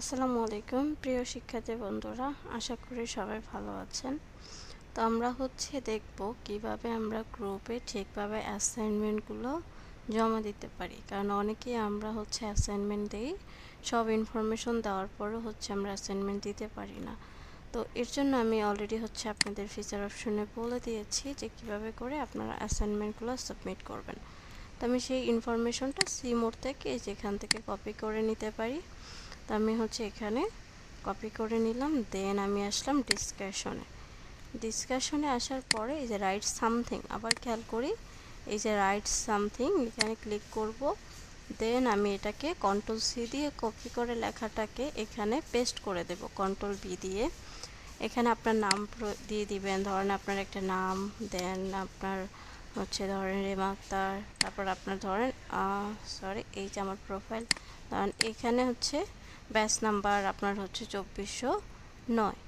আসসালামু আলাইকুম, প্রিয় শিক্ষার্থী বন্ধুরা, আশা করি সবাই ভালো আছেন। তো আমরা হচ্ছে দেখব কীভাবে আমরা গ্রুপে ঠিকভাবে অ্যাসাইনমেন্টগুলো জমা দিতে পারি। কারণ অনেকেই আমরা হচ্ছে অ্যাসাইনমেন্ট দিই, সব ইনফরমেশন দেওয়ার পরও হচ্ছে আমরা অ্যাসাইনমেন্ট দিতে পারি না। তো এর জন্য আমি অলরেডি হচ্ছে আপনাদের ফিচার অপশনে বলে দিয়েছি যে কীভাবে করে আপনারা অ্যাসাইনমেন্টগুলো সাবমিট করবেন। তো আমি সেই ইনফরমেশনটা সি মোড থেকে যেখান থেকে কপি করে নিতে পারি। তো আমি হচ্ছে এখানে কপি করে নিলাম দেন আমি আসলাম ডিসকাশনে ডিসকাশনে আসার পরে এই যে রাইট সামথিং আবার খেয়াল করি, এই যে রাইট সামথিং এখানে ক্লিক করব দেন আমি এটাকে কন্ট্রোল সি দিয়ে কপি করে লেখাটাকে এখানে পেস্ট করে দেব কন্ট্রোল বি দিয়ে। এখানে আপনার নাম দিয়ে দিবেন, ধরেন আপনার একটা নাম দেন আপনার হচ্ছে ধরেন রেমা আক্তার, তারপর আপনার ধরেন সরি এই যে আমার প্রোফাইল ধরেন এখানে হচ্ছে ব্যাচ নাম্বার আপনার হচ্ছে চব্বিশশো নয়।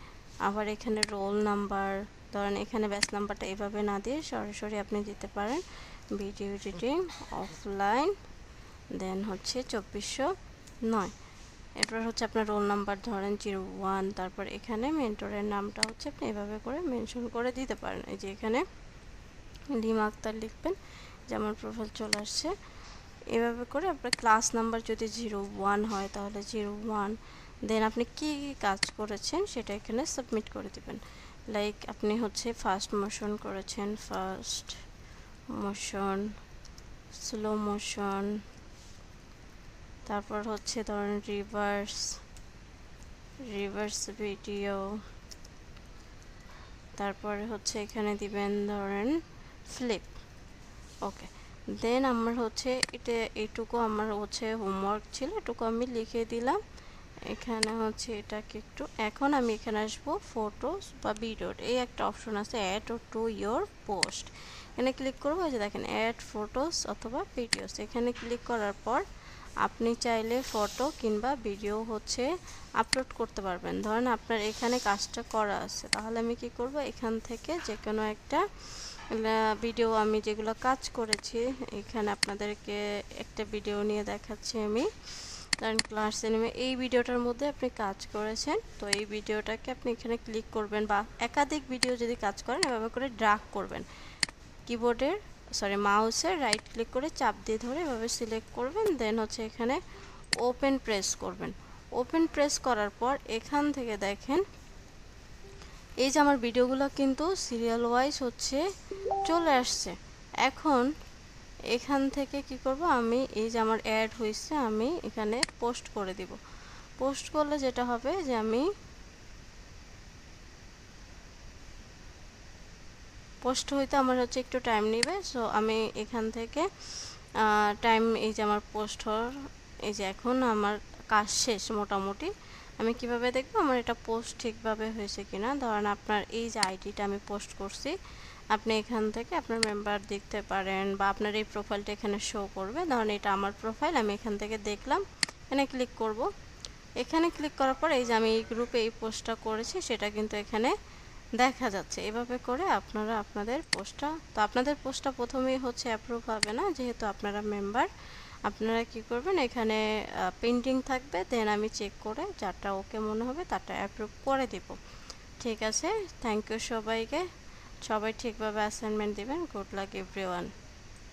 আবার এখানে রোল নাম্বার, ধরেন এখানে ব্যাচ নাম্বারটা এভাবে না দিয়ে সরাসরি আপনি দিতে পারেন ভিডিও এডিটিং অফলাইন, দেন হচ্ছে চব্বিশশো নয়। এরপর হচ্ছে আপনার রোল নাম্বার ধরেন জিরো ওয়ান, তারপর এখানে মেন্টরের নামটা হচ্ছে আপনি এভাবে করে মেনশন করে দিতে পারেন। এই যে এখানে লিমা আক্তার লিখবেন, যেমন প্রোফাইল চলে আসছে। এভাবে করে আপনার ক্লাস নাম্বার যদি জিরো ওয়ান হয় তাহলে জিরো ওয়ান দেন আপনি কী কী কাজ করেছেন সেটা এখানে সাবমিট করে দেবেন। লাইক আপনি হচ্ছে ফার্স্ট মোশন করেছেন ফার্স্ট মোশন স্লো মোশন তারপর হচ্ছে ধরেন রিভার্স রিভার্স ভিডিও তারপরে হচ্ছে এখানে দিবেন ধরেন ফ্লিপ ওকে দেন আমার হচ্ছে এটা, এটুকু আমার হচ্ছে হোমওয়ার্ক ছিল, এটুকু আমি লিখে দিলাম। এখানে হচ্ছে এটাকে একটু, এখন আমি এখানে আসব ফটোস বা ভিডিও এই একটা অপশন আছে অ্যাড টু ইয়োর পোস্ট এখানে ক্লিক করব যে দেখেন অ্যাড ফটোস অথবা ভিডিওস এখানে ক্লিক করার পর আপনি চাইলে ফটো কিংবা ভিডিও হচ্ছে আপলোড করতে পারবেন। ধরেন আপনার এখানে কাজটা করা আছে, তাহলে আমি কি করব? এখান থেকে যে কোনো একটা ভিডিও আমি যেগুলো কাজ করেছি, এখানে আপনাদেরকে একটা ভিডিও নিয়ে দেখাচ্ছি আমি কারণ ক্লাস সিনেমা এই ভিডিওটার মধ্যে আপনি কাজ করেছেন, তো এই ভিডিওটাকে আপনি এখানে ক্লিক করবেন বা একাধিক ভিডিও যদি কাজ করেন, এভাবে করে ড্রাগ করবেন। কিবোর্ডের সরি মাউসের রাইট ক্লিক করে চাপ দিয়ে ধরে এভাবে সিলেক্ট করবেন দেন হচ্ছে এখানে ওপেন প্রেস করবেন। ওপেন প্রেস করার পর এখান থেকে দেখেন এই যে আমার ভিডিওগুলো কিন্তু সিরিয়াল ওয়াইজ হচ্ছে, চলে আসছে। এখন এখান থেকে কি করব, আমি এই যে আমার অ্যাড হয়েছে, আমি এখানে পোস্ট করে দিব। পোস্ট করলে যেটা হবে যে আমি পোস্ট হইতে আমার হচ্ছে একটু টাইম নেবে। সো আমি এখান থেকে টাইম এই যে আমার পোস্ট হওয়ার, এই যে এখন আমার কাজ শেষ মোটামুটি। আমি কীভাবে দেখব? আমার এটা পোস্ট ঠিকভাবে হয়েছে কিনা? ধরেন আপনার এই যে আইডিটা আমি পোস্ট করছি, আপনি এখান থেকে আপনার মেম্বার দেখতে পারেন বা আপনার এই প্রোফাইলটা এখানে শো করবে। ধরেন এটা আমার প্রোফাইল আমি এখান থেকে দেখলাম, এখানে ক্লিক করব। এখানে ক্লিক করার পর এই যে আমি এই গ্রুপে এই পোস্টটা করেছি, সেটা কিন্তু এখানে দেখা যাচ্ছে। এভাবে করে আপনারা আপনাদের পোস্টটা তো আপনাদের পোস্টটা প্রথমেই হচ্ছে অ্যাপ্রুভ হবে না, যেহেতু আপনারা মেম্বার আপনারা কি করবেন? এখানে পেন্টিং থাকবে, দেন আমি চেক করে যারটা ওকে মনে হবে তারটা অ্যাপ্রুভ করে দেব। ঠিক আছে? থ্যাংক ইউ সবাইকে। সবাই ঠিকভাবে অ্যাসাইনমেন্ট দেবেন। Good luck everyone